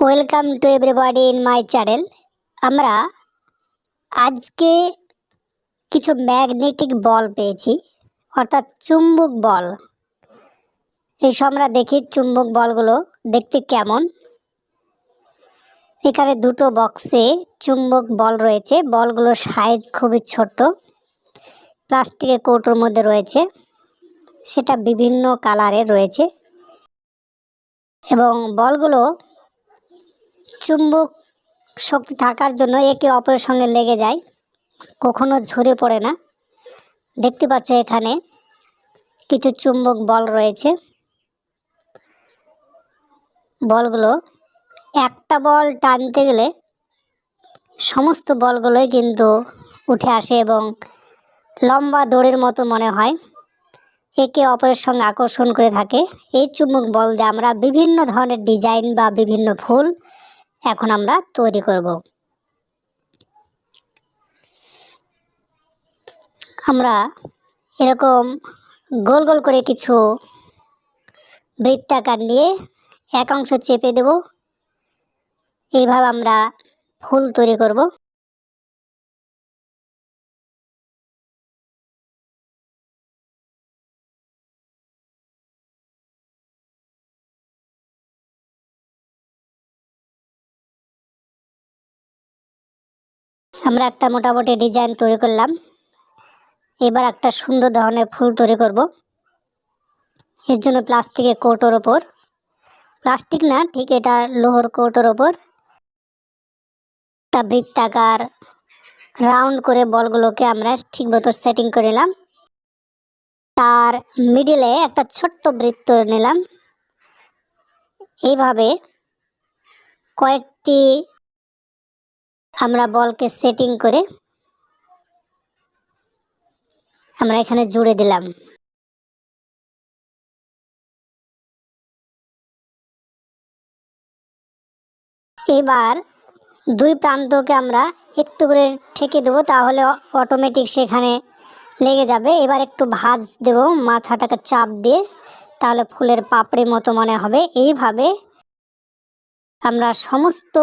Welcome to everybody in my channel আমরা আজকে কিছু ম্যাগনেটিক বল পেয়েছি, অর্থাৎ চুম্বক বল এইসব আমরা দেখি চুম্বক বলগুলো দেখতে কেমন। এখানে দুটো বক্সে চুম্বক বল রয়েছে বলগুলোর সাইজ খুবই ছোট প্লাস্টিকের কৌটোর মধ্যে রয়েছে, সেটা বিভিন্ন কালারে রয়েছে। এবং বলগুলো চুম্বক শক্তি থাকার জন্য একে অপরের সঙ্গে লেগে যায়। কখনো ঝরে পড়ে না। দেখতে পাচ্ছ এখানে কিছু চুম্বক বল রয়েছে। বলগুলো, একটা বল টানতে গেলে সমস্ত বলগুলোই কিন্তু উঠে আসে এবং লম্বা দড়ির মতো মনে হয়। একে অপরের সঙ্গে আকর্ষণ করে থাকে। এই চুম্বক বল দিয়ে আমরা বিভিন্ন ধরনের ডিজাইন বা বিভিন্ন ফুল এখন আমরা তৈরি করব। আমরা এরকম গোল গোল করে কিছু বৃত্তাকার নিয়ে এক অংশ চেপে দেব। এইভাবে আমরা ফুল তৈরি করব। আমরা একটা মোটামুটি ডিজাইন তৈরি করলাম। এবার একটা সুন্দর ধরনের ফুল তৈরি করব। এর জন্য প্লাস্টিকের কোটোর ওপর। প্লাস্টিক না, ঠিক এটা লোহর কোটোর ওপর। একটা বৃত্তাকার রাউন্ড করে বলগুলোকে আমরা ঠিক মতো সেটিং করে নিলাম। তার মিডিলে একটা ছোট্ট বৃত্ত নিলাম। এইভাবে কয়েকটি আমরা বলকে সেটিং করে আমরা এখানে জুড়ে দিলাম। এবার দুই প্রান্তকে আমরা একটু করে ঠেকে দেবো, তাহলে অটোমেটিক সেখানে লেগে যাবে। এবার একটু ভাজ দেব, মাথাটাকে চাপ দিয়ে, তাহলে ফুলের পাপড়ি মতো মনে হবে। এইভাবে আমরা সমস্ত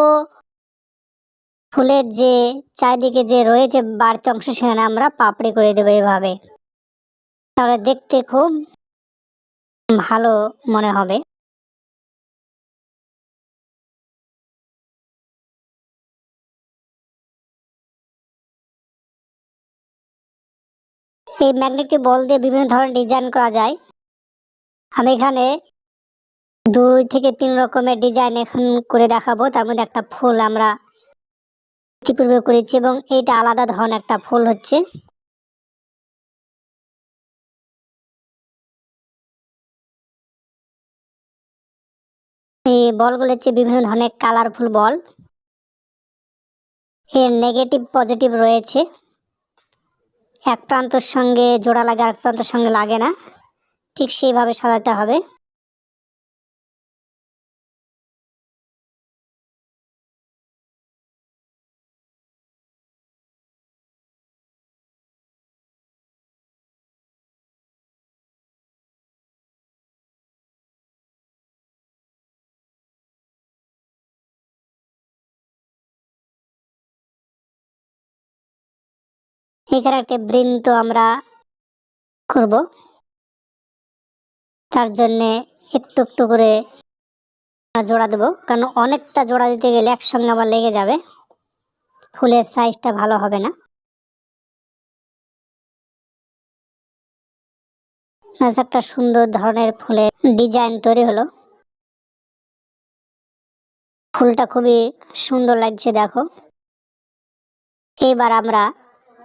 ফুলের যে চারিদিকে যে রয়েছে বাড়তি অংশ, সেখানে আমরা পাপড়ি করে দেবো এইভাবে তাহলে দেখতে খুব ভালো মনে হবে। এই ম্যাগনেটিক বল দিয়ে বিভিন্ন ধরনের ডিজাইন করা যায়। আমি এখানে দুই থেকে তিন রকমের ডিজাইন এখন করে দেখাবো। তার মধ্যে একটা ফুল আমরা ইতিপূর্বে করেছি এবং এইটা আলাদা ধরনের একটা ফুল হচ্ছে। এই বলগুলো হচ্ছে বিভিন্ন ধরনের কালারফুল বল। এর নেগেটিভ পজিটিভ রয়েছে। এক প্রান্তর সঙ্গে জোড়া লাগে, আরেক প্রান্তর সঙ্গে লাগে না। ঠিক সেইভাবে সাজাতে হবে। এখানে একটা বৃন্ত আমরা করব। তার জন্যে একটু একটু করে জোড়া দেবো, কারণ অনেকটা জোড়া দিতে গেলে একসঙ্গে আবার লেগে যাবে। ফুলের সাইজটা ভালো হবে না। একটা সুন্দর ধরনের ফুলের ডিজাইন তৈরি হলো। ফুলটা খুবই সুন্দর লাগছে, দেখো। এবার আমরা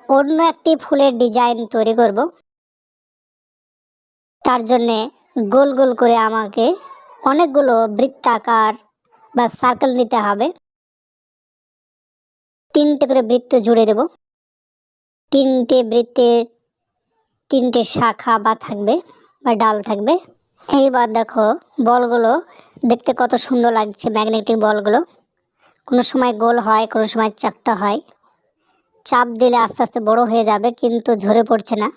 অন্য একটি ফুলের ডিজাইন তৈরি করব। তার জন্যে গোল গোল করে আমাকে অনেকগুলো বৃত্তাকার বা সার্কেল নিতে হবে। তিনটে করে বৃত্ত জুড়ে দেব। তিনটে বৃত্তে তিনটে শাখা বা থাকবে বা ডাল থাকবে। এইবার দেখো বলগুলো দেখতে কত সুন্দর লাগছে ম্যাগনেটিক বলগুলো। কোনো সময় গোল হয়, কোনো সময় চাকটা হয়। চাপ দিলে আস্তে আস্তে বড় হয়ে যাবে, কিন্তু ঝরে পড়ছে না।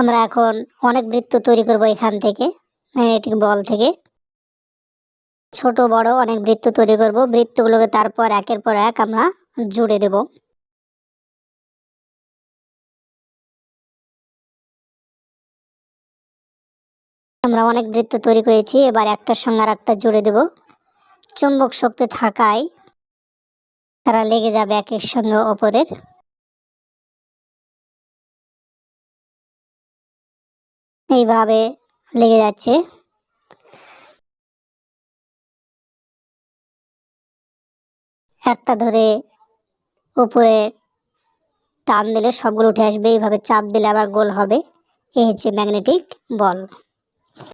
আমরা এখন অনেক বৃত্ত তৈরি করব এখান থেকে, ম্যাগনেটিক বল থেকে। ছোট, বড় অনেক বৃত্ত তৈরি করব, বৃত্তগুলোকে তারপর একের পর এক আমরা জুড়ে দেব। আমরা অনেক বৃত্ত তৈরি করেছি, এবার একটার সঙ্গে আর একটা জুড়ে দেব। চুম্বক শক্তি থাকায় তারা লেগে যাবে একের সঙ্গে অপরের। এইভাবে লেগে যাচ্ছে। একটা ধরে উপরে টান দিলে সবগুলো উঠে আসবে। এইভাবে চাপ দিলে আবার গোল হবে। এই হচ্ছে ম্যাগনেটিক বল।